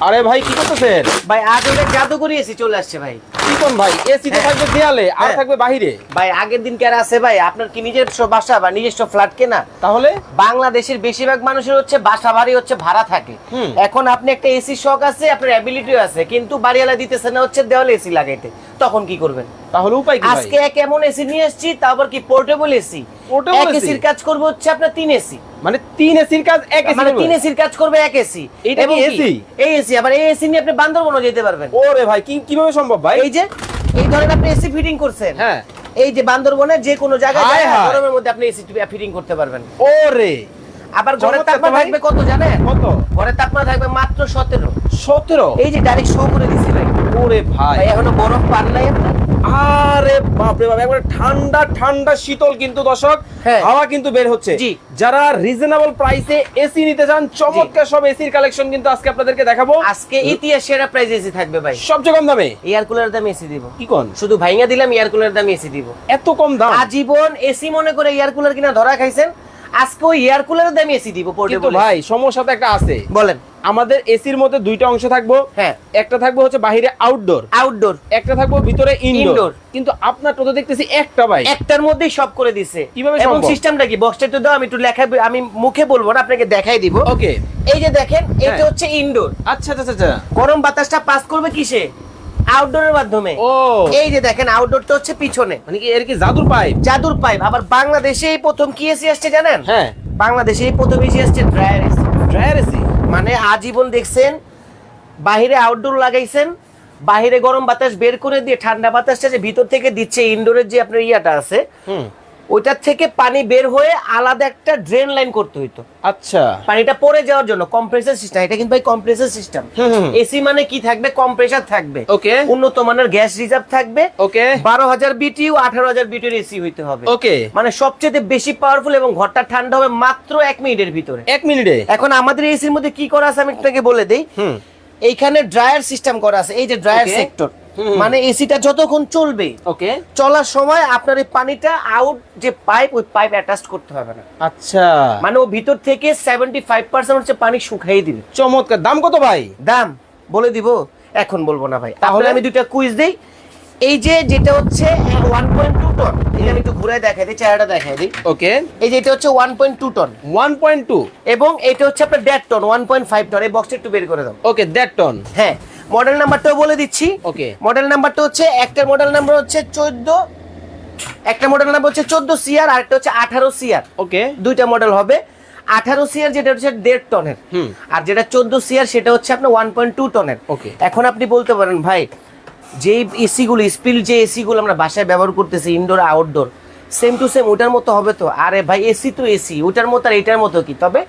আরে ভাই কি করতেছেন? ভাই আজ অনেক জাদুকরি এসি চলে আসছে ভাই। কি কোন ভাই? এসি তো হ্যাঁ। থাকবে দেয়ালে আর হ্যাঁ। থাকবে বাহিরে। ভাই আগের দিন কার আছে ভাই আপনার কি নিজস্ব বাসা বা নিজস্ব ফ্ল্যাট কেনা? তাহলে? বাংলাদেশের বেশিরভাগ মানুষের হচ্ছে বাসা বাড়ি হচ্ছে ভাড়া থাকে। এখন আপনি একটা এসি শখ আছে আপনার অ্যাবিলিটিও আছে কিন্তু বাড়িওয়ালা দিতেছে না হচ্ছে দেওয়ালে এসি লাগাইতে। তখন কি করবেন? তাহলে উপায় কি আজকে এক এমন এসি নিয়ে এসেছি তারপর কি পোর্টেবল এসি AC? এসির কাজ করবে হচ্ছে আপনার তিন এসি মানে তিন এসির কাজ এক এসি মানে তিন এসির কাজ করবে এক এসি এইটা কি AC? এই এসি আবার এই এসি নিয়ে আপনি বান্দরবনও যেতে পারবেন। ওরে ভাই কি কীভাবে সম্ভব ভাই? এই যে এই ধরেন আপনি এসি ফিটিং করছেন। হ্যাঁ। এই যে বান্দরবনের যে কোনো জায়গায় যায়। গরমের মধ্যে আপনি এসি ফিটিং করতে পারবেন। ওরে। আবার ঘরের তাপমাত্রা থাকবে কত জানেন? কত? ঘরের তাপমাত্রা থাকবে মাত্র সতেরো। সতেরো? এই যে ডাইরেক্ট শো করে দিছি ভাই। ওরে ভাই। এখনও বরফ পান নাই আরে বাপ একবারে ঠান্ডা ঠান্ডা শীতল কিন্তু দর্শক হ্যাঁ। হাওয়া কিন্তু বের হচ্ছে। যারা রিজনেবল প্রাইসে এসি নিতে চান চমৎকার সব এসির কালেকশন কিন্তু আজকে আপনাদেরকে দেখাবো। আজকে ইতিহাস সেরা প্রাইস এসি থাকবে ভাই। সবচেয়ে কম দামে? এয়ার কুলার দাম এসি দিব। কি কোন? শুধু ভাইঙ্গা দিলাম এয়ার কুলার দাম এসি দিব। এত কম দাম? আজীবন এসি মনে করে এয়ার কুলার কিনা ধরা খাইছেন? আজকে এয়ার কুলারের দামই এসি দিব পোর্টেবল ভাই সমস্যা তো একটা আছে। বলেন। আমাদের এসির মধ্যে দুইটা অংশ থাকব। হ্যাঁ। একটা থাকবে হচ্ছে বাইরে আউটডোর আউটডোর একটা থাকব ভিতরে ইনডোর কিন্তু আপনার তো দেখতেছি একটা ভাই। একটার মধ্যেই সব করে দিছে। কীভাবে এবং সিস্টেমটা কি? বক্সটা একটু দাও আমি একটু লেখা আমি মুখে বলব না আপনাকে দেখাই দিব। ওকে এই যে দেখেন এটা হ্যাঁ। হচ্ছে ইনডোর আচ্ছা আচ্ছা আচ্ছা গরম বাতাসটা পাস করবে কিসে? আউটডোরের মাধ্যমে। ও। এই যে দেখেন আউটডোরটা হচ্ছে পিছনে। মানে কি এর কি জাদুর পাইপ? জাদুর পাইপ। আবার বাংলাদেশে এই প্রথম কি এসি আসছে জানেন? হ্যাঁ। বাংলাদেশে এই প্রথম এসি আসছে ড্রায়ার এসি ড্রায়ার এসি মানে আজীবন দেখছেন বাহিরে আউটডোর লাগাইছেন বাহিরে গরম বাতাস বের করে দিয়ে ঠান্ডা বাতাসটা যে ভিতর থেকে দিচ্ছে ইনডোরের যে আপনার ইয়াটা আছে হুম। ওইটার থেকে পানি বের হয়ে আলাদা একটা ড্রেন লাইন করতে হইতো। আচ্ছা। পানিটা পড়ে যাওয়ার জন্য কম্প্রেসার সিস্টেম এটা কিন্তু ভাই কম্প্রেসার সিস্টেম। এসি মানে কি থাকবে? কম্প্রেসার থাকবে। ওকে। উন্নত মানের গ্যাস রিজার্ভ থাকবে। ওকে। বারো হাজার বিটিউ আঠারো হাজার বিটিউর এসি হইতে হবে। ওকে। মানে সবচেয়ে বেশি পাওয়ারফুল এবং ঘরটা ঠান্ডা হবে মাত্র এক মিনিটের ভিতরে। এক মিনিটে? এখন আমাদের এসির মধ্যে কি করা আছে আমি আপনাকে বলে দেই। হুম। এইখানে ড্রায়ার সিস্টেম করা আছে। এই যে ড্রায়ার সেক্টর। মানে এসিটা যতক্ষণ চলবে ওকে। চলার সময় আপনার এই পানিটা আউট যে পাইপ ওই পাইপ অ্যাটাচ করতে হবে না। আচ্ছা। মানে ও ভিতর থেকে সেভেন্টি ফাইভ পার্সেন্ট হচ্ছে পানি শুকাই দিবে। চমৎকার। দাম কত ভাই? দাম বলে দিব এখন বলব না ভাই? তাহলে আমি দুইটা কুইজ দেই। এই যে যেটা হচ্ছে ওয়ান পয়েন্ট টু টন এটা আমি একটু ঘুরে দেখাই দিই চেহারাটা দেখাই দিই। ওকে। এই যে এটা হচ্ছে one point two ton one point two এবং এটা হচ্ছে আপনার দেড় ton one point five ton এই বক্সটা একটু বের করে দাও। ওকে দেড় টন হ্যাঁ মডেল নাম্বারটাও বলে দিচ্ছি। ওকে। মডেল নাম্বারটা হচ্ছে একটা মডেল নাম্বার হচ্ছে চোদ্দ একটা মডেল নাম্বার হচ্ছে চোদ্দ সিআর আর একটা হচ্ছে আঠারো সিআর ওকে। দুইটা মডেল হবে। আঠারো সিআর যেটা হচ্ছে দেড় টনের হুম। আর যেটা চোদ্দ সিআর সেটা হচ্ছে আপনার ওয়ান পয়েন্ট টু টনের. এখন আপনি বলতে পারেন ভাই যে এসিগুলো স্পিল যে এসিগুলো আমরা বাসায় ব্যবহার করতেছি indoor outdoor same to same ওটার মতো হবে তো? আরে ভাই এসি তো এসি ওটার মতো আর এটার মতো কি? তবে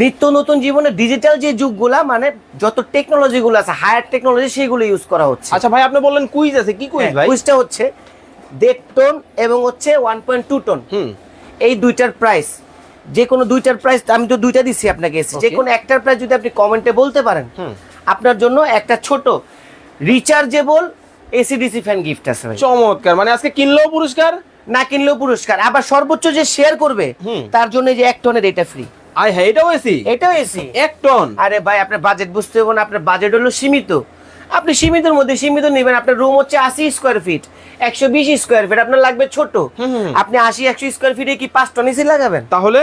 নিত্য নতুন জীবনে ডিজিটাল যে যুগগুলা মানে যত টেকনোলজি গুলো আছে হায়ার টেকনোলজি সেগুলো ইউজ করা হচ্ছে। আচ্ছা ভাই আপনি বললেন কুইজ আছে কি কুইজ ভাই? কুইজটা হচ্ছে দেড় টন এবং হচ্ছে ওয়ান পয়েন্ট টু টন এই দুইটার প্রাইস যে কোনো দুইটার প্রাইস আমি তো দুইটা দিচ্ছি আপনাকে এসে যে. কোনো একটার প্রাইস যদি আপনি কমেন্টে বলতে পারেন আপনার জন্য একটা ছোট রিচার্জেবল এসিডিসি ফ্যান গিফট আছে ভাই। চমৎকার মানে আজকে কিনলেও পুরস্কার? না কিনলেও পুরস্কার আবার সর্বোচ্চ যে শেয়ার করবে তার জন্য যে এক টনের এটা ফ্রি আয় হ্যাঁ এটাও এসি এটাও এসি এক টন আরে ভাই আপনার বাজেট বুঝতে হবে না আপনার বাজেট হলো সীমিত। আপনি সীমিতের মধ্যে সীমিত নেবেন আপনার রুম হচ্ছে আশি স্কোয়ার ফিট একশো বিশ স্কোয়ার ফিট আপনার লাগবে ছোট। আপনি আশি একশো স্কোয়ার ফিটে কি পাঁচ টন এসি লাগাবেন? তাহলে?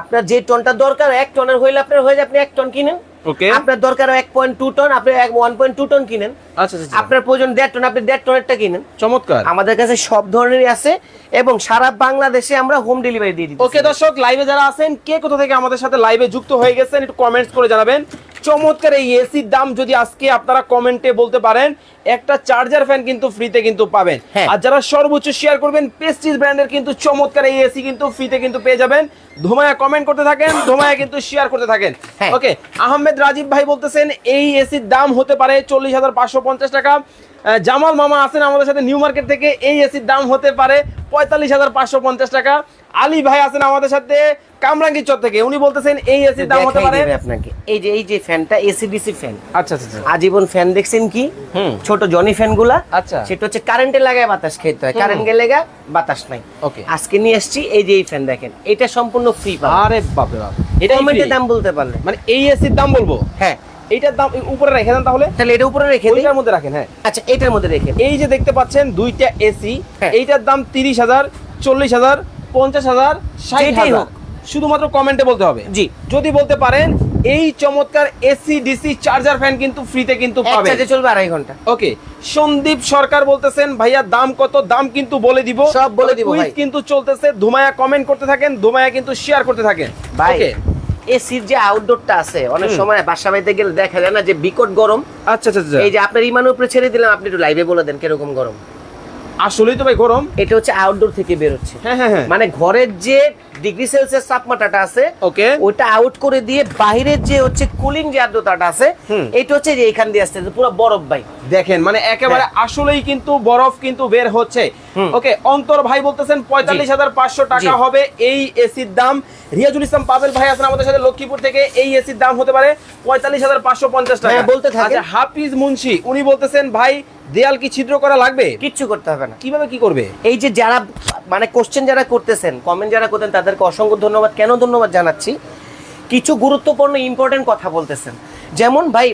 আপনার যে টনটা দরকার এক টনের হইলে আপনার হয়ে যায় আপনি এক টন কিনেন। ওকে আপনার দরকার এক পয়েন্ট টু টন আপনি এক ওয়ান পয়েন্ট টু টন কিনেন। আচ্ছা আচ্ছা আপনার প্রয়োজন দেড় টন আপনি দেড় টনেরটা কিনেন। চমৎকার। আমাদের কাছে সব ধরনেরই আছে এবং সারা বাংলাদেশে আমরা হোম ডেলিভারি দিয়ে দিই ওকে দর্শক লাইভে যারা আছেন কে কোথা থেকে আমাদের সাথে লাইভে যুক্ত হয়ে গেছেন একটু কমেন্টস করে জানাবেন। চমৎকার এই এসির দাম যদি আজকে আপনারা কমেন্টে বলতে পারেন একটা চার্জার ফ্যান কিন্তু ফ্রিতে কিন্তু পাবেন হ্যাঁ। আর যারা সর্বোচ্চ শেয়ার করবেন পেস্টিজ ব্র্যান্ডের কিন্তু চমৎকার এই এসি কিন্তু ফ্রিতে কিন্তু পেয়ে যাবেন ধোমায়া কমেন্ট করতে থাকেন ধোমায়া কিন্তু শেয়ার করতে থাকেন হ্যাঁ। ওকে আহমেদ রাজীব ভাই বলতেছেন এই এসির দাম হতে পারে চল্লিশ হাজার পাঁচশো পঞ্চাশ টাকা জামাল মামা আছেন আমাদের সাথে নিউ মার্কেট থেকে। এই এসির দাম হতে পারে পঁয়তাল্লিশ হাজার পাঁচশো পঞ্চাশ টাকা। আলী ভাই আছেন আমাদের সাথে কামরাঙ্গি চর থেকে। উনি বলতেছেন এই এসির দাম হতে পারে আপনাকে। এই যে এই যে ফ্যানটা এসিডিসি ফ্যান আচ্ছা আচ্ছা আচ্ছা। আজীবন ফ্যান দেখছেন কি? ছোট জনি ফ্যানগুলা আচ্ছা। সেটা হচ্ছে কারেন্টে লাগায় বাতাস খেতে হয়। কারেন্ট গেলে গা বাতাস নাই। ওকে। আজকে নিয়ে আসছি এই যে এই ফ্যান দেখেন। এটা সম্পূর্ণ ফ্রি পাবেন। আরে বাপরে বাপ। এটা কমেন্টে দাম বলতে পারলে। মানে এই এসির দাম বলব? হ্যাঁ। এইটার দাম উপরে রেখে দেন তাহলে। তাহলে এটা উপরে রেখে ওইটার মধ্যে রাখেন হ্যাঁ। আচ্ছা এটার মধ্যে রেখে এই যে দেখতে পাচ্ছেন দুইটা এসি হ্যাঁ। এইটার দাম তিরিশ হাজার চল্লিশ হাজার পঞ্চাশ হাজার ষাট হাজার। শুধুমাত্র কমেন্টে বলতে হবে। জি। যদি বলতে পারেন এই চমৎকার এসি ডিসি চার্জার ফ্যান কিন্তু ফ্রিতে কিন্তু চার্জে চলবে আড়াই ঘণ্টা। ওকে সন্দীপ সরকার বলতেছেন ভাইয়া দাম কত? দাম কিন্তু বলে দিব। সব বলে দিব কিন্তু চলতেছে। ধুমায়া কমেন্ট করতে থাকেন ধুমায়া কিন্তু শেয়ার করতে থাকেন। ভাই ওকে এসির যে আউটডোরটা আছে অনেক সময় বাসা বাড়িতে গেলে দেখা যায় না যে বিকট গরম। আচ্ছা আচ্ছা আচ্ছা। এই যে আপনার ইমানের উপরে ছেড়ে দিলাম আপনি একটু লাইভে বলে দেন কীরকম গরম। আসলেই তো ভাই গরম। এটা হচ্ছে আউটডোর থেকে বের হচ্ছে হ্যাঁ হ্যাঁ হ্যাঁ। মানে ঘরের যে ডিগ্রি সেলসিয়াস তাপমাত্রাটা আছে ওকে। ওটা আউট করে দিয়ে বাইরের যে হচ্ছে কুলিং যে আর্দ্রতাটা আছে। এটা হচ্ছে যে এখান দিয়ে আসছে পুরো বরফ ভাই। দেখেন মানে একেবারে আসলেই কিন্তু বরফ কিন্তু বের হচ্ছে। ওকে অন্তর ভাই বলতেছেন পঁয়তাল্লিশ হাজার পাঁচশো টাকা হবে এই এসির দাম। রিয়াজুল ইসলাম পাবেল ভাই আছেন আমাদের সাথে লক্ষ্মীপুর থেকে এই এসির দাম হতে পারে পঁয়তাল্লিশ হাজার পাঁচশো পঞ্চাশ টাকা। হ্যাঁ, বলতে থাকেন। আচ্ছা, হাফিজ মুন্সি উনি বলতেছেন ভাই দেয়াল কি ছিদ্র করা লাগবে? কিচ্ছু করতে হবে না। কীভাবে কি করবে? এই যে যারা মানে কোশ্চেন যারা করতেছেন কমেন্ট যারা করতেন তাদেরকে অসংখ্য ধন্যবাদ। কেন ধন্যবাদ জানাচ্ছি? কিছু গুরুত্বপূর্ণ ইম্পর্টেন্ট কথা বলতেছেন। যেমন ভাই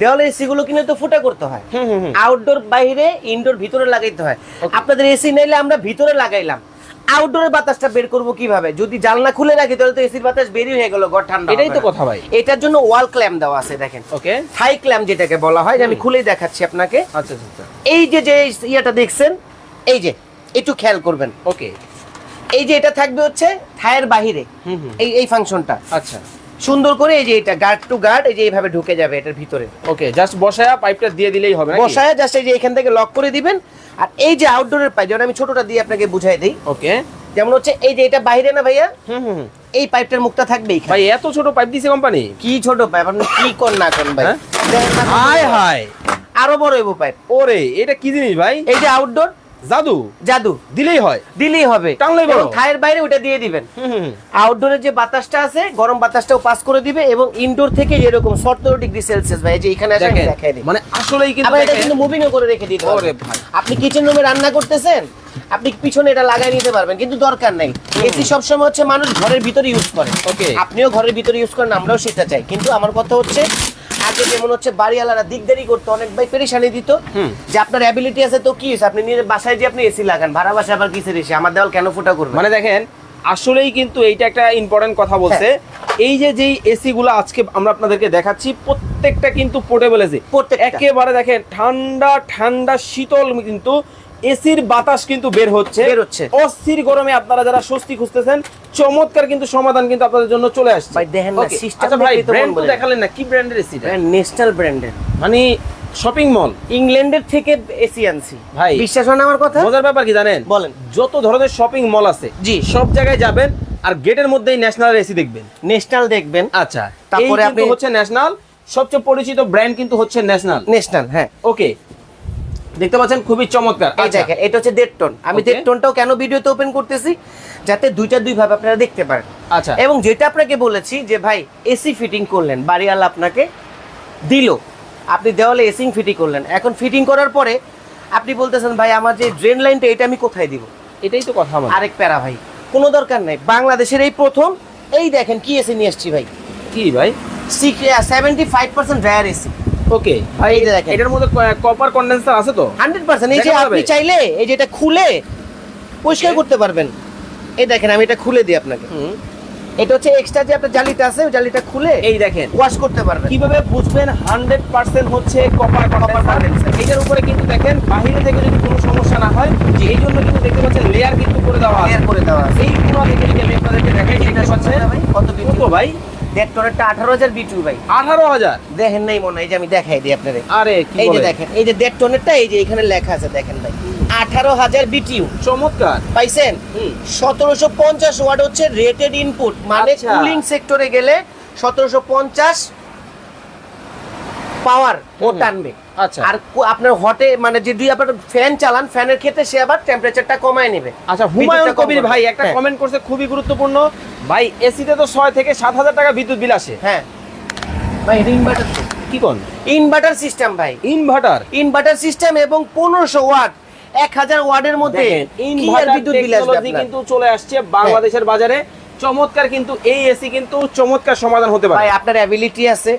দেওয়ালে এসি গুলো কিনে তো ফুটা করতে হয়। আউটডোর বাইরে ইনডোর ভিতরে লাগাইতে হয়। আপনাদের এসি নাইলে আমরা ভিতরে লাগাইলাম। আউটডোরের বাতাসটা বের করব কীভাবে? যদি জানলা খুলে রাখি তাহলে তো এসির বাতাস বেরিয়ে হয়ে গেল ঘর ঠান্ডা এটাই তো। কথা ভাই। এটার জন্য ওয়াল ক্ল্যাম্প দেওয়া আছে দেখেন। ওকে থাই ক্ল্যাম্প যেটাকে বলা হয় যে আমি খুলেই দেখাচ্ছি আপনাকে। আচ্ছা আচ্ছা আচ্ছা। এই যে যে ইয়েটা দেখছেন এই যে একটু খেয়াল করবেন। ওকে এই যে এটা থাকবে হচ্ছে থায়ের বাহিরে। এই এই ফাংশনটা আচ্ছা। সুন্দর করে এই যে এটা গার্ড টু গার্ড এই যে এইভাবে ঢুকে যাবে এটার ভিতরে। ওকে জাস্ট বসায়া পাইপটা দিয়ে দিলেই হবে? বসায় জাস্ট এই যে এখান থেকে লক করে দিবেন। আর এই যে আউটডোরের পাইপ যেমন আমি ছোটটা দিয়ে আপনাকে বুঝাই দিই। ওকে যেমন হচ্ছে এই যে এটা বাইরে না ভাইয়া? হুম হুম। এই পাইপটার মুখটা থাকবে। ভাই এত ছোট পাইপ দিছে কোম্পানি কি ছোট পাইপ আপনি কি কোন না কোন ভাই? হ্যাঁ? হাই হাই আরও বড় হইব পাইপ ওরে এটা কি জিনিস ভাই? এই যে আউটডোর জাদু? জাদু। দিলেই হয়। দিলেই হবে। টানলেই বড়। থায়ের বাইরে ওটা দিয়ে দিবেন। আউটডোরের যে বাতাসটা আছে গরম বাতাসটাও পাস করে দিবে এবং ইনডোর থেকে এরকম সতেরো ডিগ্রি সেলসিয়াস ভাই যে এখানে আসলে দেখাই মানে আসলেই কিন্তু এটা কিন্তু মুভিং করে রেখে দিতে হবে। ভাই। আপনি কিচেন রুমে রান্না করতেছেন? আপনি পিছনে এটা লাগাই নিতে পারবেন কিন্তু দরকার নাই। এসি সবসময় হচ্ছে মানুষ ঘরের ভিতরে ইউজ করে। Okay. আপনিও ঘরের ভিতরে ইউজ করেন আমরাও সেটা চাই। কিন্তু আমার কথা হচ্ছে আগে যেমন হচ্ছে বাড়িওয়ালারা দিকদারি করতো অনেক ভাই পেরেশানি দিত যে আপনার অ্যাবিলিটি আছে তো কি হয়েছে? আপনি নিজের বাসায় যে আপনি এসি লাগান ভাড়া বাসায় আবার কিসের এসি? আমার দেওয়াল কেন ফুটা করবে? মানে দেখেন আসলেই কিন্তু এইটা একটা ইম্পর্টেন্ট কথা বলছে। এই যে যেই এসি গুলো আজকে আমরা আপনাদেরকে দেখাচ্ছি প্রত্যেকটা কিন্তু পোর্টেবল এসি। একেবারে দেখেন ঠান্ডা ঠান্ডা শীতল কিন্তু এসির বাতাস কিন্তু বের হচ্ছে। বের হচ্ছে। অস্থির গরমে আপনারা যারা স্বস্তি খুঁজতেছেন চমৎকার কিন্তু সমাধান কিন্তু আপনাদের জন্য চলে আসছে। ভাই, দেখেন না, system আচ্ছা ভাই ব্র্যান্ড তো দেখালেন না কি ব্র্যান্ডের এসি ব্র্যান্ড ন্যাশনাল ব্র্যান্ডের মানে শপিং মল ইংল্যান্ডের থেকে এসি আনছি। ভাই। বিশ্বাস হয় না আমার কথা? মজার ব্যাপার কি জানেন? বলেন। যত ধরনের শপিং মল আছে জি। সব জায়গায় যাবেন আর গেটের মধ্যেই ন্যাশনাল এসি দেখবেন। ন্যাশনাল দেখবেন। আচ্ছা তারপরে আপনি- হচ্ছে ন্যাশনাল সবচেয়ে পরিচিত ব্র্যান্ড কিন্তু হচ্ছে ন্যাশনাল ন্যাশনাল হ্যাঁ। ওকে দেখতে পাচ্ছেন খুবই চমৎকার। আচ্ছা। দেখেন এটা হচ্ছে দেড় টন। আমি দেড় টনটাও কেন ভিডিওতে ওপেন করতেছি? যাতে দুইটা দুই ভাবে আপনারা দেখতে পারেন। আচ্ছা। এবং যেটা আপনাকে বলেছি যে ভাই এসি ফিটিং করলেন বাড়িওয়ালা আপনাকে দিল। আপনি দেওয়ালে এসি ফিটিং করলেন। এখন ফিটিং করার পরে আপনি বলতেছেন ভাই আমার যে ড্রেন লাইনটা এটা আমি কোথায় দিব? এটাই তো কথা আমার। আরেক প্যারা ভাই। কোনো দরকার নাই। বাংলাদেশের এই প্রথম এই দেখেন কি এসি নিয়ে এসছি ভাই। কি ভাই? Seventy five percent dryer AC okay ভাই, এই যে দেখেন। এটার মধ্যে কপার কন্ডেন্সার আছে তো? Hundred percent. এই যে আপনি চাইলে এই যে এটা খুলে পরিষ্কার করতে পারবেন। এই দেখেন আমি এটা খুলে দিই আপনাকে। এটা হচ্ছে এক্সট্রা যে আপনার জালিটা আছে ওই জালিটা খুলে এই দেখেন। ওয়াশ করতে পারবেন। কীভাবে বুঝবেন হান্ড্রেড পার্সেন্ট হচ্ছে কপার কন্ডেন্সার এটার উপরে কিন্তু দেখেন বাইরে থেকে যদি কোনো সমস্যা না হয় যে এই জন্য কিন্তু দেখতে পাচ্ছেন লেয়ার কিন্তু করে দেওয়া আছে। ক্লিয়ার করে দেওয়া আছে। এই পুরো দেখে যদি আমি আপনাদেরকে দেখাই দেখতে পাচ্ছেন? কত ভাই? দেড় টনেরটা আঠারো হাজার বিটু ভাই। আঠারো হাজার? দেখেন নাই মনে হয় যে আমি দেখাই দিই আপনাদের আরে এই যে দেখেন এই যে দেড় টনেরটা এই যে এখানে লেখা আছে দেখেন ভাই। আঠারো হাজার বিটিউ। চমৎকার। পাইছেন? সতেরোশো পঞ্চাশ ওয়াট হচ্ছে রেটেড ইনপুট মানে আচ্ছা। কুলিং সেক্টরে গেলে সতেরোশো পঞ্চাশ পাওয়ার ও। টানবে। আচ্ছা। আর আপনার হটে মানে যদি আপনার ফ্যান চালান ফ্যানের ক্ষেত্রে সে আবার টেম্পারেচারটা কমায় নেবে। আচ্ছা হুমায়ুন কবির ভাই একটা হ্যাঁ। কমেন্ট করছে খুবই গুরুত্বপূর্ণ। ভাই এসিতে তো ছয় থেকে সাত হাজার টাকা বিদ্যুৎ বিল আসে। হ্যাঁ। ভাই এটা ইনভার্টার কি কোন? ইনভার্টার সিস্টেম ভাই। ইনভার্টার ইনভার্টার সিস্টেম এবং পনেরোশো ওয়াট এক হাজার ওয়াটের মধ্যে ইনভার্টার বিদ্যুৎ বিল আসবে কিন্তু চলে আসছে বাংলাদেশের বাজারে। চমৎকার কিন্তু এই এসি কিন্তু চমৎকার সমাধান হতে ভাই পারে আপনার অ্যাবিলিটি আছে।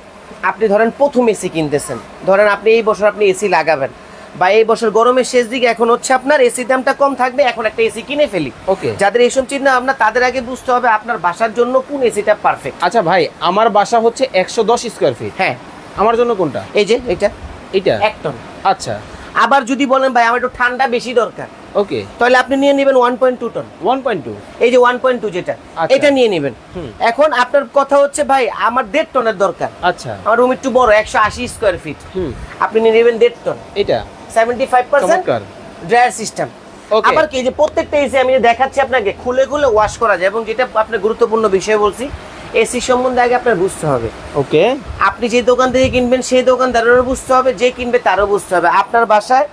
আপনি ধরেন প্রথম এসি কিনতেছেন। ধরেন আপনি এই বছর আপনি এসি লাগাবেন। বা এই বছর গরমের শেষ দিকে এখন হচ্ছে আপনার এসি দামটা কম থাকবে এখন একটা এসি কিনে ফেলি। ওকে। যাদের এইসব চিন্তা আপনার তাদের আগে বুঝতে হবে আপনার বাসার জন্য কোন এসিটা পারফেক্ট আচ্ছা ভাই আমার বাসা হচ্ছে একশো দশ স্কোয়ার ফিট হ্যাঁ। আমার জন্য কোনটা? এই যে এটা এটা এক টন। আচ্ছা। আবার যদি বলেন ভাই আমার একটু ঠান্ডা বেশি দরকার। ওকে তাহলে আপনি নিয়ে নেবেন one point two ton one point two এই যে ওয়ান পয়েন্ট টু যেটা আচ্ছা। এটা নিয়ে নেবেন। এখন আপনার কথা হচ্ছে ভাই আমার দেড় টনের দরকার। আচ্ছা। আমার রুম একটু বড় একশো আশি স্কোয়ার ফিট আপনি নিয়ে নেবেন দেড় টন এটা? Seventy five percent dryer system আবার কি যে প্রত্যেকটা এসি আমি দেখাচ্ছি আপনাকে খুলে খুলে ওয়াশ করা যায় এবং যেটা আপনার গুরুত্বপূর্ণ বিষয় বলছি এসি সম্বন্ধে আগে আপনার বুঝতে হবে। ওকে আপনি যে দোকান থেকে কিনবেন সেই দোকানদারেরও বুঝতে হবে যে কিনবে তারও বুঝতে হবে। আপনার বাসায়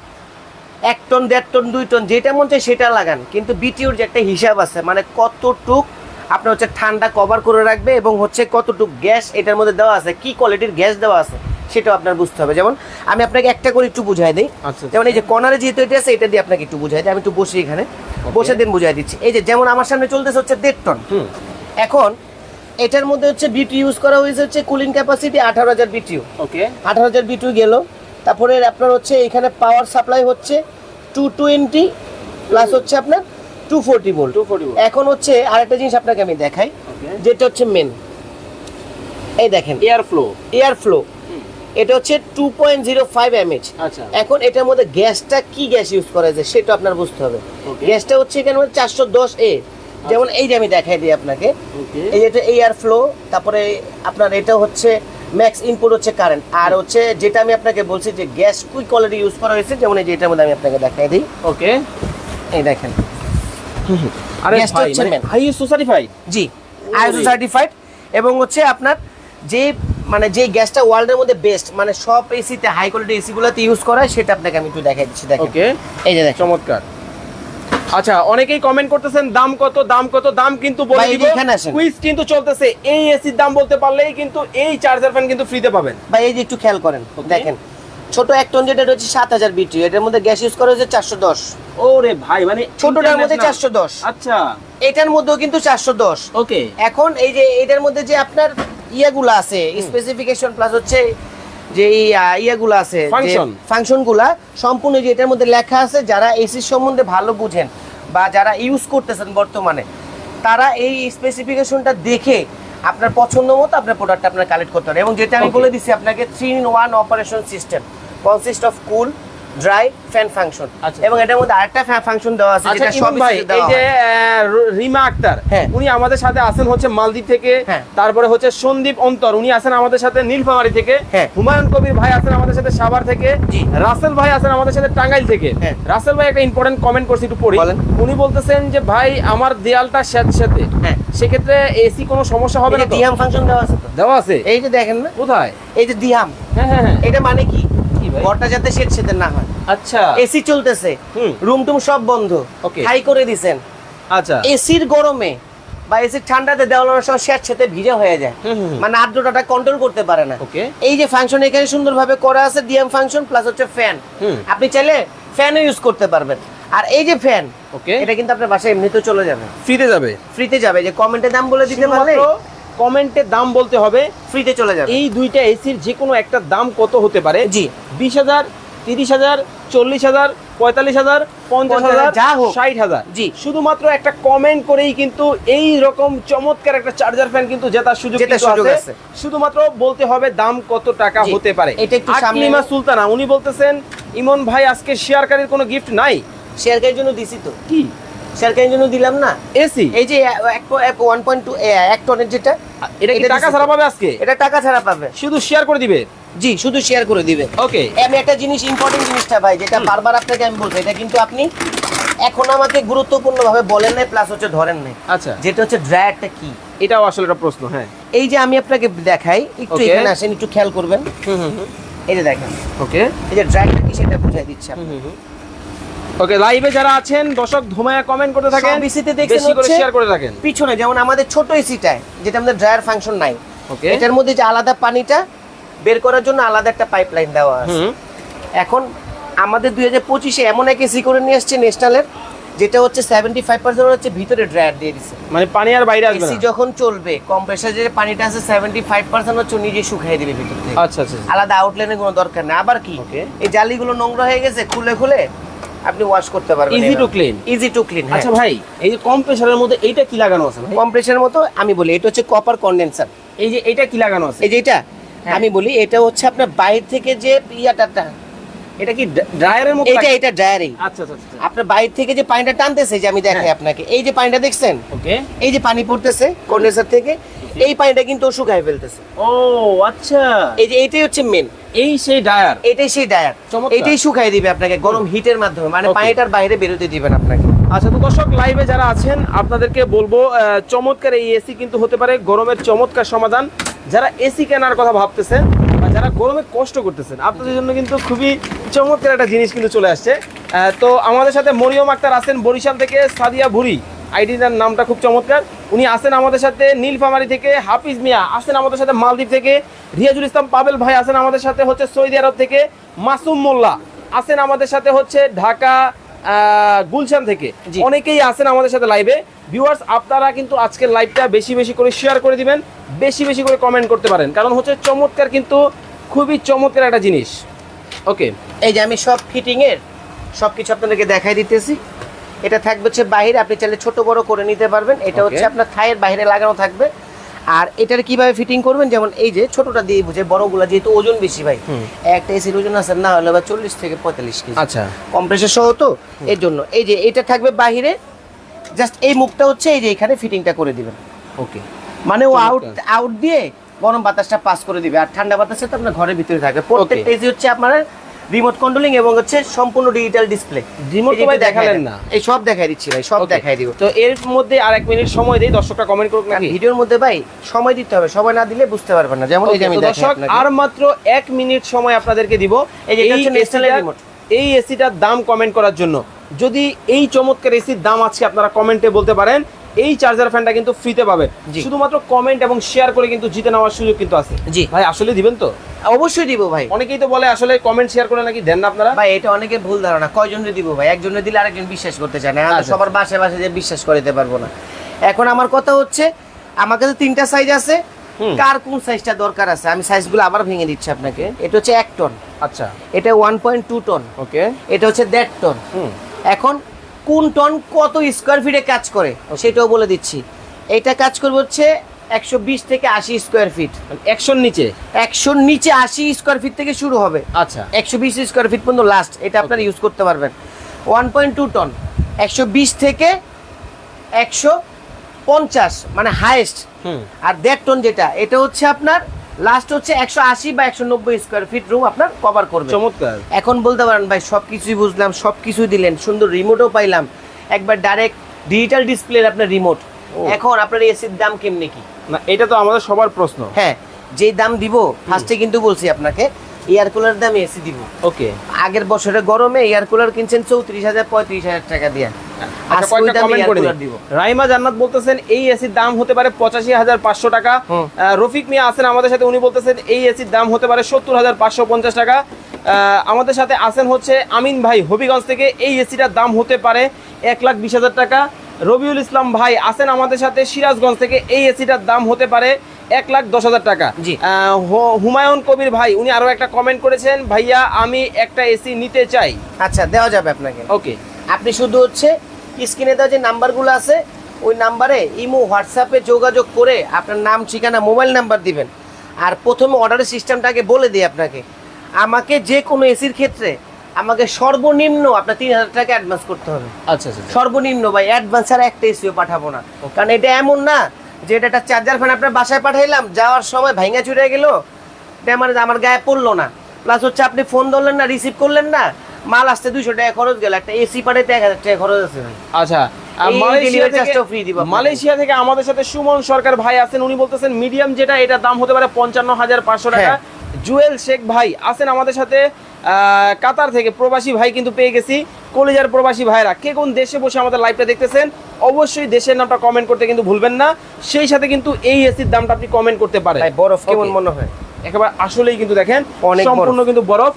এক টন দেড় টন দুই টন যেটা মন চাই সেটা লাগান। কিন্তু বিটিওর যে একটা হিসাব আছে মানে কতটুক আপনার হচ্ছে ঠান্ডা কভার করে রাখবে এবং হচ্ছে কতটুক গ্যাস এটার মধ্যে দেওয়া আছে কি কোয়ালিটির গ্যাস দেওয়া আছে সেটাও আপনার বুঝতে হবে। যেমন আমি আপনাকে একটা করে একটু বুঝাই দিই। আচ্ছা যেমন এই যে কর্নারে যেহেতু এটা আছে এটা দিয়ে আপনাকে একটু বুঝাই দিই। আমি একটু বসি এখানে। বসে দিন বুঝাই দিচ্ছি। এই যে যেমন আমার সামনে চলতেছে হচ্ছে দেড় টন। এখন এটার মধ্যে হচ্ছে বিটি ইউজ করা হয়েছে হচ্ছে কুলিং ক্যাপাসিটি আঠারো হাজার বিটিউ ওকে আঠারো হাজার বিটু গেল। তারপরে আপনার হচ্ছে এখানে পাওয়ার সাপ্লাই হচ্ছে টু টোয়েন্টি প্লাস হচ্ছে আপনার টু ফোরটি ভোল্ট 240 volt। এখন হচ্ছে আরেকটা জিনিস আপনাকে আমি দেখাই যেটা হচ্ছে মেন এই দেখেন। এয়ার ফ্লো এয়ার ফ্লো এটা হচ্ছে two point zero five MH আচ্ছা। এখন এটার মধ্যে গ্যাসটা কি গ্যাস ইউজ করা যায় সেটা আপনার বুঝতে হবে। গ্যাসটা হচ্ছে এখানে চারশো দশ এ যেমন এই যে আমি দেখাই দিই আপনাকে। এই যেটা এয়ার ফ্লো তারপরে আপনার এটা হচ্ছে ম্যাক্স ইনপুট হচ্ছে কারেন্ট আর হচ্ছে যেটা আমি আপনাকে বলছি যে গ্যাস কুইক কোয়ালিটি ইউজ করা হয়েছে যেমন এই যে এটার মধ্যে আমি আপনাকে দেখাই দিই। ওকে এই দেখেন। আরে ভাই মানে। আইএসও সার্টিফাইড জি আইএসও সার্টিফাইড এবং হচ্ছে আপনার যে মানে যে গ্যাসটা ওয়ার্ল্ডের মধ্যে বেস্ট মানে সব এসিতে হাই কোয়ালিটি এসিগুলোতে ইউজ করা হয় সেটা আপনাকে আমি একটু দেখাই দিচ্ছি দেখেন। ওকে এই যে দেখেন। চমৎকার। আচ্ছা অনেকেই কমেন্ট করতেছেন দাম কত দাম কত দাম কিন্তু বলে দিব। কুইজ কিন্তু চলতেছে এই এসির দাম বলতে পারলেই কিন্তু এই চার্জার ফ্যান কিন্তু ফ্রিতে পাবেন। ভাই এই যে একটু খেয়াল করেন দেখেন ছোট এক টন যেটা হচ্ছে সাত হাজার বিটি এটার মধ্যে গ্যাস ইউজ করা হয়েছে চারশো দশ। ওরে ভাই মানে ছোটটার মধ্যে। চারশো দশ। আচ্ছা। এটার মধ্যেও কিন্তু চারশো দশ। ওকে এখন এই যে এটার মধ্যে যে আপনার ইয়েগুলো আছে স্পেসিফিকেশন প্লাস হচ্ছে যে ইয়েগুলো আছে। ফাংশনগুলা সম্পূর্ণ যে এটার মধ্যে লেখা আছে যারা এসির সম্বন্ধে ভালো বুঝেন বা যারা ইউজ করতেছেন বর্তমানে তারা এই স্পেসিফিকেশনটা দেখে আপনার পছন্দ মতো আপনার প্রোডাক্টটা আপনার কালেক্ট করতে পারেন এবং যেটা আমি বলে দিচ্ছি আপনাকে three in one operation system consist of cool dry fan function. এবং এটার মধ্যে আরেকটা ফাংশন দেওয়া আছে আচ্ছা যেটা সব ভাই এই যে রিমা আক্তার হ্যাঁ। উনি আমাদের সাথে আছেন হচ্ছে মালদ্বীপ থেকে হ্যাঁ। তারপরে হচ্ছে সন্দীপ অন্তর উনি আছেন আমাদের সাথে নীলফামারী থেকে হ্যাঁ। হুমায়ুন কবির ভাই আছেন আমাদের সাথে সাভার থেকে রাসেল ভাই আছেন আমাদের সাথে টাঙ্গাইল থেকে। রাসেল ভাই একটা ইম্পর্টেন্ট কমেন্ট করছি একটু পড়ি উনি বলতেছেন যে ভাই আমার দেয়ালটা স্যাঁতস্যাঁতে হ্যাঁ। সেক্ষেত্রে এসি কোনো সমস্যা হবে না দিহাম ফাংশন দেওয়া আছে তো দেওয়া আছে এই যে দেখেন না কোথায় এই যে দিহাম হ্যাঁ হ্যাঁ এটা মানে কি? ঘরটা যাতে শীত শীতে না হয়। আচ্ছা। এসি চলতেছে। রুম টুম সব বন্ধ. হাই করে দিছেন। আচ্ছা। এসির গরমে বা এসির ঠান্ডাতে দেওয়ানোর সময় সাথে ভিজে হয়ে যায়। মানে আর্দ্রতাটা কন্ট্রোল করতে পারে না। ওকে এই যে ফাংশন এখানে সুন্দরভাবে করা আছে ডিএম ফাংশন প্লাস হচ্ছে ফ্যান হুম। আপনি চাইলে ফ্যানও ইউজ করতে পারবেন। আর এই যে ফ্যান ওকে এটা কিন্তু আপনার বাসায় এমনিতেও চলে যাবে। ফ্রিতে যাবে? ফ্রিতে যাবে। যে কমেন্টে দাম বলে দিতে পারলে কমেন্টে দাম বলতে হবে ফ্রিতে চলে যাবে। এই দুইটা এসির যে কোনো একটা দাম কত হতে পারে? জি। বিশ হাজার তিরিশ হাজার চল্লিশ হাজার পঁয়তাল্লিশ হাজার পঞ্চাশ হাজার যা হোক। ষাট হাজার। জি। শুধুমাত্র একটা কমেন্ট করেই কিন্তু এই রকম চমৎকার একটা চার্জার ফ্যান কিন্তু জেতার সুযোগ আছে। শুধুমাত্র বলতে হবে দাম কত টাকা হতে পারে। এটা একটু আকলিমা সুলতানা উনি বলতেছেন ইমন ভাই আজকে শেয়ারকারীর কোনো গিফট নাই? শেয়ারকারের জন্য দিছি তো। কি? শেয়ারকারের জন্য দিলাম না। এসি? এই যে ওয়ান পয়েন্ট টু এক টনের যেটা এটা কি টাকা ছাড়া পাবে আজকে? এটা টাকা ছাড়া পাবে। শুধু শেয়ার করে দিবে? জি শুধু শেয়ার করে দিবে। ওকে আমি একটা জিনিস ইম্পর্টেন্ট জিনিসটা ভাই যেটা বারবার আপনাকে আমি বলছি এটা কিন্তু আপনি এখন আমাকে গুরুত্বপূর্ণ ভাবে বলেন নাই প্লাস হচ্ছে ধরেন নাই। আচ্ছা। যেটা হচ্ছে ড্রায়ারটা কি? এটাও আসলে একটা প্রশ্ন হ্যাঁ। এই যে আমি আপনাকে দেখাই একটু. এখানে আসেন একটু খেয়াল করবেন। এই যে দেখেন। ওকে এই যে ড্রায়ারটা কি সেটা বুঝাই দিচ্ছি আপনাকে। ওকে লাইভে যারা আছেন দর্শক ধুমায়া কমেন্ট করতে থাকেন সব BC তে দেখছেন বেশি করে হচ্ছে- শেয়ার করে থাকেন। পিছনে যেমন আমাদের ছোট এসিটায় যেটা আমাদের ড্রায়ার ফাংশন নাই। ওকে এটার মধ্যে যে আলাদা পানিটা বের করার জন্য আলাদা একটা পাইপলাইন দেওয়া আছে। এখন আমাদের দুই হাজার পঁচিশে এমন এক এসি করে নিয়ে আসছে ন্যাশনালের যেটা হচ্ছে সেভেন্টি ফাইভ পার্সেন্ট হচ্ছে ভিতরে ড্রায়ার দিয়ে দিছে। মানে পানি আর বাইরে আসবে এসি যখন চলবে কম্প্রেসার যে পানিটা আছে সেভেন্টি ফাইভ পার্সেন্ট হচ্ছে নিজে শুকিয়ে দিবে ভিতর থেকে। আচ্ছা আচ্ছা আচ্ছা। আলাদা আউটলাইনের কোনো দরকার নেই। আবার কি. এই জালিগুলো নোংরা হয়ে গেছে খুলে খুলে আপনি ওয়াশ করতে পারবেন easy to clean easy to clean আচ্ছা ভাই এই যে কম্প্রেসারের মধ্যে এইটা কি লাগানো আছে ভাই? কম্প্রেসারের মতো আমি বলি এটা হচ্ছে কপার কন্ডেন্সার এই যে এটা কি লাগানো আছে? এই যে এটা হ্যাঁ। আমি বলি এটা হচ্ছে আপনার বাইরে থেকে যে ইয়াটা এটা কি ড্রায়ারের মতো এটা এটা ড্রায়ারিং। আচ্ছা আচ্ছা আচ্ছা। আপনার বাইরে থেকে যে পানিটা টানতেছে যে আমি দেখাই হ্যাঁ। আপনাকে এই যে পানিটা দেখছেন? ওকে। এই যে পানি পড়তেছে কন্ডেন্সার থেকে এই পানিটা কিন্তু শুকায় ফেলতেছে। ও আচ্ছা। এই যে এইটাই হচ্ছে মেন এই সেই ড্রায়ার। এটাই সেই ডায়ার এটাই দিবে আপনাকে গরম হিটের মাধ্যমে মানে পানিটার বাইরে বেরোতে দিবেন আপনাকে। আচ্ছা তো দর্শক লাইভে যারা আছেন আপনাদেরকে বলব চমৎকার এই এসি কিন্তু হতে পারে গরমের চমৎকার সমাধান। যারা এসি কেনার কথা ভাবতেছেন যারা গরমে কষ্ট করতেছেন, আপনাদের জন্য কিন্তু খুবই চমৎকার একটা জিনিস কিন্তু চলে আসছে। তো আমাদের সাথে মরিয়ম আক্তার আছেন বরিশাল থেকে সাদিয়া ভুরি আইডিটার নামটা খুব চমৎকার। উনি আছেন আমাদের সাথে নীলফামারি থেকে হাফিজ মিয়া, আছেন আমাদের সাথে মালদ্বীপ থেকে রিয়াজুল ইসলাম পাবেল ভাই, আছেন আমাদের সাথে হচ্ছে সৌদি আরব থেকে মাসুম মোল্লা, আছেন আমাদের সাথে হচ্ছে ঢাকা গুলশান থেকে। অনেকেই আছেন আমাদের সাথে লাইভে ভিউয়ার্স আপনারা কিন্তু আজকের লাইভটা বেশি বেশি করে শেয়ার করে দিবেন বেশি বেশি করে কমেন্ট করতে পারেন। কারণ হচ্ছে চমৎকার কিন্তু খুবই চমৎকার একটা জিনিস। ওকে এই যে আমি সব ফিটিং এর সব কিছু আপনাদেরকে দেখাই দিতেছি। এটা থাকবে হচ্ছে বাইরে আপনি চাইলে ছোট বড় করে নিতে পারবেন। এটা হচ্ছে আপনার থাইয়ের বাইরে লাগানো থাকবে। আর এটার কীভাবে ফিটিং করবেন? যেমন এই যে ছোটটা দিয়ে বুঝে বড়গুলা যেহেতু ওজন বেশি ভাই একটা এসির ওজন আছে না হলে বা চল্লিশ থেকে পঁয়তাল্লিশ কেজি। আচ্ছা। কম্প্রেসার সহ তো এর জন্য। এই যে এটা থাকবে বাইরে জাস্ট এই মুখটা হচ্ছে এই যে এখানে ফিটিংটা করে দিবেন। ওকে মানে ও আউট আউট দিয়ে গরম বাতাসটা পাস করে দিবে। আর ঠান্ডা বাতাসটা তো আপনার ঘরের ভিতরে থাকবে প্রত্যেকটা এসি হচ্ছে আপনার রিমোট কন্ট্রোলিং এবং হচ্ছে সম্পূর্ণ ডিজিটাল ডিসপ্লে তো ভাই দেখালেন না। এই সব দেখাই দিচ্ছি ভাই সব দেখাই দিব। তো এর মধ্যে আর এক মিনিট সময় দেই দর্শকটা কমেন্ট করুক নাকি? ভিডিওর মধ্যে ভাই সময় দিতে হবে সময় না দিলে বুঝতে পারবেন না যেমন এই যে আমি দর্শক আর মাত্র এক মিনিট সময় আপনাদেরকে দিব। এই যে এটা হচ্ছে remote। এই এসিটার দাম কমেন্ট করার জন্য। যদি এই চমৎকার এসির দাম আজকে আপনারা কমেন্টে বলতে পারেন এই চার্জার ফ্যানটা কিন্তু ফ্রিতে পাবেন। শুধুমাত্র কমেন্ট এবং শেয়ার করে কিন্তু জিতে নেওয়ার সুযোগ কিন্তু আছে। জি। ভাই আসলে দিবেন তো? অবশ্যই দিব ভাই। অনেকেই তো বলে আসলে কমেন্ট শেয়ার করে নাকি দেন না আপনারা? ভাই এটা অনেকের ভুল ধারণা। কয়জনে দিব ভাই? একজনে দিলে আরেকজন বিশ্বাস করতে চায় না। আচ্ছা। সবার বাসে বাসে যে বিশ্বাস করাতে পারব না। এখন আমার কথা হচ্ছে আমার কাছে তিনটা সাইজ আছে। কার কোন সাইজটা দরকার আছে? আমি সাইজগুলো আবার ভেঙে দিচ্ছি আপনাকে। এটা হচ্ছে এক টন আচ্ছা। এটা one point two ton okay এটা হচ্ছে দেড় টন এখন কোন টন কত স্কোয়ার ফিটে কাজ করে সেটাও বলে দিচ্ছি। এটা কাজ করবে হচ্ছে একশো বিশ থেকে আশি স্কোয়ার ফিট একশোর নিচে? একশোর নিচে আশি স্কোয়ার ফিট থেকে শুরু হবে। আচ্ছা। একশো বিশ স্কোয়ার ফিট পর্যন্ত লাস্ট এটা আপনারা ইউজ করতে পারবেন। ওয়ান পয়েন্ট টু টন একশো বিশ থেকে একশো পঞ্চাশ মানে হায়েস্ট আর দেড় টন যেটা এটা হচ্ছে আপনার লাস্ট হচ্ছে একশো আশি বা একশো নব্বই স্কোয়ার ফিট রুম আপনার কভার করবে। চমৎকার। এখন বলতে পারেন ভাই সব কিছুই বুঝলাম সব কিছুই দিলেন সুন্দর রিমোটও পাইলাম। একবার ডাইরেক্ট ডিজিটাল ডিসপ্লের আপনার রিমোট এখন আপনার এসির দাম কেমনে কি? না এটা তো আমাদের সবার প্রশ্ন। হ্যাঁ যেই দাম দিব ফার্স্টে কিন্তু বলছি আপনাকে এয়ার কুলার দাম এসি দিব। ওকে। আগের বছরে গরমে এয়ার কুলার কিনছেন চৌত্রিশ হাজার পঁয়ত্রিশ হাজার টাকা দিয়ে। আচ্ছা। রাইমা জান্নাত বলতেছেন এই এসির দাম হতে পারে পঁচাশি হাজার পাঁচশো টাকা। রফিক মিয়া আছেন আমাদের সাথে উনি বলতেছেন এই এসির দাম হতে পারে সত্তর হাজার পাঁচশো পঞ্চাশ টাকা। আমাদের সাথে আছেন হচ্ছে আমিন ভাই হবিগঞ্জ থেকে এই এসিটার দাম হতে পারে এক লাখ বিশ হাজার টাকা। রবিউল ইসলাম ভাই আছেন আমাদের সাথে সিরাজগঞ্জ থেকে এই এসিটার দাম হতে পারে এক লাখ দশ হাজার টাকা। হুমায়ুন কবির ভাই উনি আরও একটা কমেন্ট করেছেন ভাইয়া আমি একটা এসি নিতে চাই। আচ্ছা দেওয়া যাবে আপনাকে। ওকে আপনি শুধু হচ্ছে স্ক্রিনে দেওয়া যে নাম্বারগুলো আছে ওই নাম্বারে ইমো হোয়াটসঅ্যাপে যোগাযোগ করে আপনার নাম ঠিকানা মোবাইল নাম্বার দিবেন। আর প্রথমে অর্ডারের সিস্টেমটাকে বলে দিই আপনাকে। আমাকে যে কোনো এসির ক্ষেত্রে আমাকে সর্বনিম্ন আপনার তিন হাজার টাকা অ্যাডভান্স করতে হবে। আচ্ছা আচ্ছা সর্বনিম্ন ভাই অ্যাডভান্স ছাড়া একটা এসিও পাঠাবো না। কারণ এটা এমন না যে এটা একটা চার্জার ফ্যান আপনার বাসায় পাঠাইলাম যাওয়ার সময় ভাইঙ্গা চুরে গেল এটা আমার আমার গায়ে পড়ল না। প্লাস হচ্ছে আপনি ফোন ধরলেন না রিসিভ করলেন না মাল আসতে দুইশো টাকা খরচ গেল একটা এসি পাঠাইতে এক হাজার টাকা খরচ আছে আচ্ছা মালয়েশিয়া থেকে আমাদের সাথে সুমন সরকার ভাই আছেন উনি বলতেছেন মিডিয়াম যেটা এটার দাম হতে পারে পঞ্চান্ন হাজার পাঁচশো টাকা। হ্যাঁ। জুয়েল শেখ ভাই আছেন আমাদের সাথে আহ, কাতার থেকে প্রবাসী ভাই কিন্তু পেয়ে গেছি। কলিজার প্রবাসী ভাইরা কে কোন দেশে বসে আমাদের লাইভটা দেখতেছেন? অবশ্যই দেশের নামটা কমেন্ট করতে কিন্তু ভুলবেন না। সেই সাথে কিন্তু এই এসির দামটা আপনি কমেন্ট করতে পারেন। বরফ কেমন মনে হয়? একেবারে আসলেই কিন্তু দেখেন অনেক সম্পূর্ণ কিন্তু বরফ।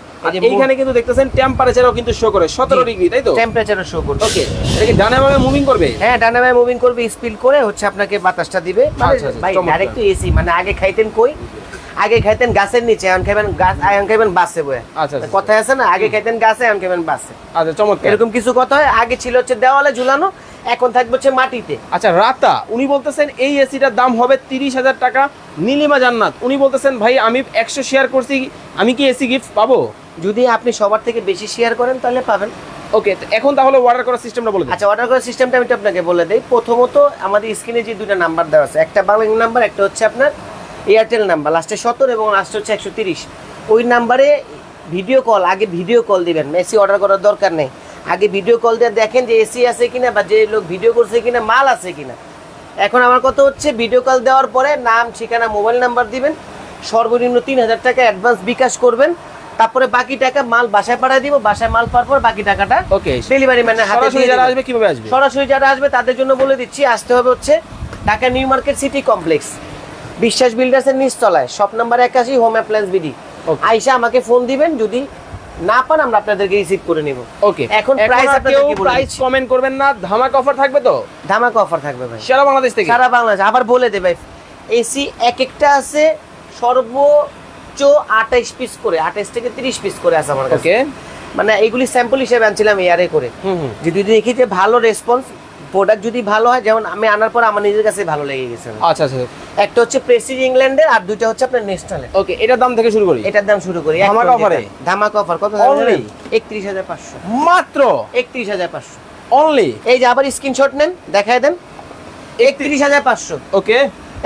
এইখানে কিন্তু দেখতেছেন টেম্পারেচারও কিন্তু শো করে সতেরো ডিগ্রি তাই তো? টেম্পারেচারও শো করবে ওকে এটা কি ডানে ভাবে মুভিং করবে? হ্যাঁ ডানে বামে মুভিং করবে স্পিল করে হচ্ছে আপনাকে বাতাসটা দিবে। মানে আচ্ছা, আচ্ছা, ভাই। ডাইরেক্ট এসি মানে আগে খাইতেন কই? আগে খাইতেন গাছের নিচে এখন খাইবেন গাছ এখন খাইবেন বাসে বয়ে। আচ্ছা, আচ্ছা। কথা আছে না আগে খাইতেন গাছে এখন খাইবেন বাসে। আচ্ছা চমৎকার। এরকম কিছু কথা হয়। আগে ছিল হচ্ছে দেওয়ালে ঝুলানো এখন থাকবে হচ্ছে মাটিতে। আচ্ছা রাতা উনি বলতেছেন এই এসিটার দাম হবে তিরিশ হাজার টাকা। নীলিমা জান্নাত উনি বলতেছেন ভাই আমি একশো শেয়ার করছি আমি কি এসি গিফট পাবো? যদি আপনি সবার থেকে বেশি শেয়ার করেন তাহলে পাবেন। ওকে এখন তাহলে অর্ডার করার সিস্টেমটা বলে আচ্ছা অর্ডার করার সিস্টেমটা আমি আপনাকে বলে দিই। প্রথমত আমাদের স্ক্রিনে যে দুটো নাম্বার দেওয়া আছে একটা বাংলা নাম্বার একটা হচ্ছে আপনার এয়ারটেল নাম্বার লাস্টে সতেরো এবং লাস্টে হচ্ছে একশো তিরিশ। ওই নাম্বারে ভিডিও কল আগে ভিডিও কল দিবেন এসি অর্ডার করার দরকার নেই। আগে ভিডিও কল দিয়ে দেখেন যে এসি আছে কিনা বা যে লোক ভিডিও করছে কিনা মাল আছে কিনা। এখন আমার কথা হচ্ছে ভিডিও কল দেওয়ার পরে নাম ঠিকানা মোবাইল নাম্বার দিবেন। সর্বনিম্ন তিন হাজার টাকা অ্যাডভান্স বিকাশ করবেন। তারপরে বাকি টাকা মাল বাসায় পাঠিয়ে দিব। বাসায় মাল পাওয়ার পর বাকি টাকাটা ওকে ডেলিভারি ম্যানের হাতে সরাসরি যারা আসবে কীভাবে আসবে? সরাসরি যারা আসবে তাদের জন্য বলে দিচ্ছি আসতে হবে হচ্ছে Dhaka new market city complex. Biswas বিল্ডার্সের নিচতলায় শপ নাম্বার একাশি হোম অ্যাপ্লায়েন্স বিডি. আইসা আমাকে ফোন দিবেন যদি না পান আমরা আপনাদেরকে রিসিভ করে নিব। ওকে এখন প্রাইস কেউ প্রাইস কমেন্ট করবেন না ধামাকা অফার থাকবে তো? ধামাকা অফার থাকবে ভাই। সারা বাংলাদেশ থেকে? সারা বাংলাদেশ। আবার বলে দে ভাই এসি এক একটা আছে সর্বোচ্চ আঠাইশ পিস করে আঠাইশ থেকে তিরিশ পিস করে আছে আমার কাছে। ওকে মানে এইগুলি স্যাম্পল হিসেবে আনছিলাম এয়ারে করে। যদি দেখি যে ভালো রেসপন্স প্রোডাক্ট যদি ভালো হয় যেমন আমি আনার পর আমার নিজের কাছে ভালো লেগে গেছে। আচ্ছা আচ্ছা একটা হচ্ছে প্রেসিজ ইংল্যান্ডের আর দুইটা হচ্ছে আপনার নেস্টালে ওকে এটার দাম থেকে শুরু করি? এটার দাম শুরু করি। ধামাকা offer-এ? ধামাকা অফার কত অনলি একত্রিশ হাজার পাঁচশো। মাত্র? একত্রিশ হাজার পাঁচশো। অনলি এই যে আবার স্ক্রিনশট নেন দেখায় দেন। একত্রিশ হাজার পাঁচশো। ওকে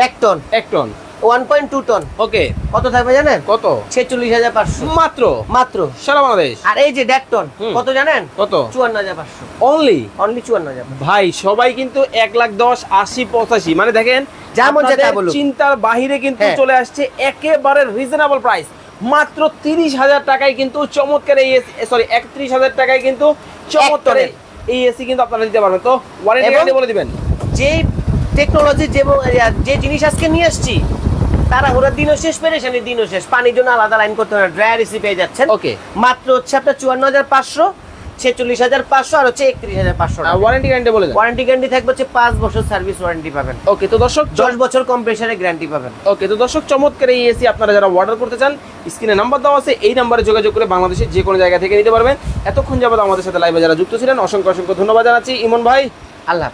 এক টন এক ton one point two ton. Okay. কত থাকবে জানেন? কত? ছেচল্লিশ হাজার পাঁচশো। মাত্র? মাত্র। সারা বাংলাদেশ? আর এই যে টন কত জানেন? কত? চুয়ান্ন হাজার পাঁচশো। অনলি অনলি চুয়ান্ন হাজার ভাই সবাই কিন্তু এক লাখ দশ আশি পঁচাশি। মানে দেখেন যা মন চায় তা আপনাদের চিন্তার বাহিরে কিন্তু হ্যাঁ। চলে আসছে একেবারে রিজনেবল প্রাইস মাত্র তিরিশ হাজার টাকায় কিন্তু চমৎকার এই সরি একত্রিশ হাজার টাকায় কিন্তু চমৎকার। এই এসি কিন্তু আপনারা দিতে পারবেন। তো ওয়ারেন্টি বলে দিবেন। যে টেকনোলজি যে যে জিনিস আজকে নিয়ে আসছি তারা ওরা দিনও শেষ পেরেছেন দিনও শেষ। পানির জন্য আলাদা লাইন করতে হবে ড্রায়ার এসি পেয়ে যাচ্ছেন। Okay. মাত্র হচ্ছে আপনার চুয়ান্ন হাজার পাঁচশো ছেচল্লিশ হাজার পাঁচশো আর হচ্ছে একত্রিশ হাজার পাঁচশো ওয়ারেন্টি গ্যারান্টি বলে ওয়ারেন্টি গ্যারান্টি থাকবে হচ্ছে পাঁচ বছর সার্ভিস ওয়ারেন্টি পাবেন। ওকে তো দর্শক দশ বছর কম্প্রেসারের গ্যারান্টি পাবেন। ওকে তো দর্শক চমৎকার এই এসি আপনারা যারা অর্ডার করতে চান স্ক্রিনে নাম্বার দেওয়া আছে এই নাম্বারে যোগাযোগ করে বাংলাদেশের যে কোনো জায়গা থেকে নিতে পারবেন। এতক্ষণ যাবত আমাদের সাথে লাইভে যারা যুক্ত ছিলেন অসংখ্য অসংখ্য ধন্যবাদ জানাচ্ছি। ইমন ভাই আল্লাহ।